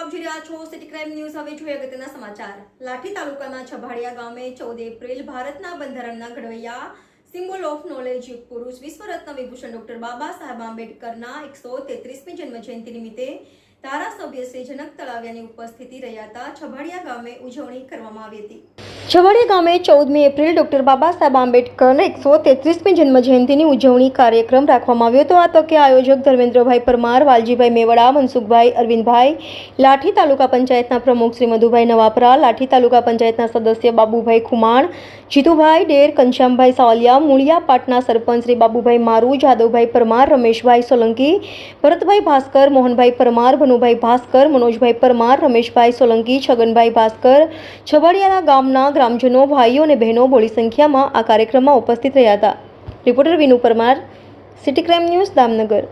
આપ જોઈ રહ્યા છો સિટી ક્રાઇમ ન્યૂઝ હવે જોઈએ અગત્યના સમાચાર. લાઠી તાલુકાના છભાડિયા ગામે ચૌદ એપ્રિલ ભારતના બંધારણના ઘડવૈયા સિમ્બોલ ઓફ નોલેજ પુરુષ વિશ્વરત્ન વિભૂષણ ડોક્ટર બાબા સાહેબ આંબેડકરના એકસો તેત્રીસમી જન્મજયંતિ નિમિત્તે ધારાસભ્ય શ્રી જનક તળાવિયાની ઉપસ્થિતિ રહ્યા હતા. છભાડિયા ગામે ઉજવણી કરવામાં આવી હતી. છવાડિયા ગામે ચૌદમી એપ્રિલ ડોક્ટર બાબા સાહેબ આંબેડકરને એકસો તેત્રીસમી જન્મજયંતિની ઉજવણી કાર્યક્રમ રાખવામાં આવ્યો હતો. આ તકે આયોજક ધર્મેન્દ્રભાઈ પરમાર, વાલજીભાઈ મેવડા, મનસુખભાઈ અરવિંદભાઈ, લાઠી તાલુકા પંચાયતના પ્રમુખ શ્રી મધુભાઈ નવાપરા, લાઠી તાલુકા પંચાયતના સદસ્ય બાબુભાઈ ખુમાણ, જીતુભાઈ ડેર કંશામભાઈ સાવલિયા, મૂળિયા પાટના સરપંચ શ્રી બાબુભાઈ મારુ, જાદવભાઈ પરમાર, રમેશભાઈ સોલંકી, ભરતભાઈ ભાસ્કર, મોહનભાઈ પરમાર, ભનુભાઈ ભાસ્કર, મનોજભાઈ પરમાર, રમેશભાઈ સોલંકી, છગનભાઈ ભાસ્કર, છવાડિયાના ગામના ગ્રામજનો, ભાઈઓ અને બહેનો બોડી સંખ્યામાં આ કાર્યક્રમમાં ઉપસ્થિત રહ્યા હતા. Reporter Vinu Parmar, city crime news, Damnagar.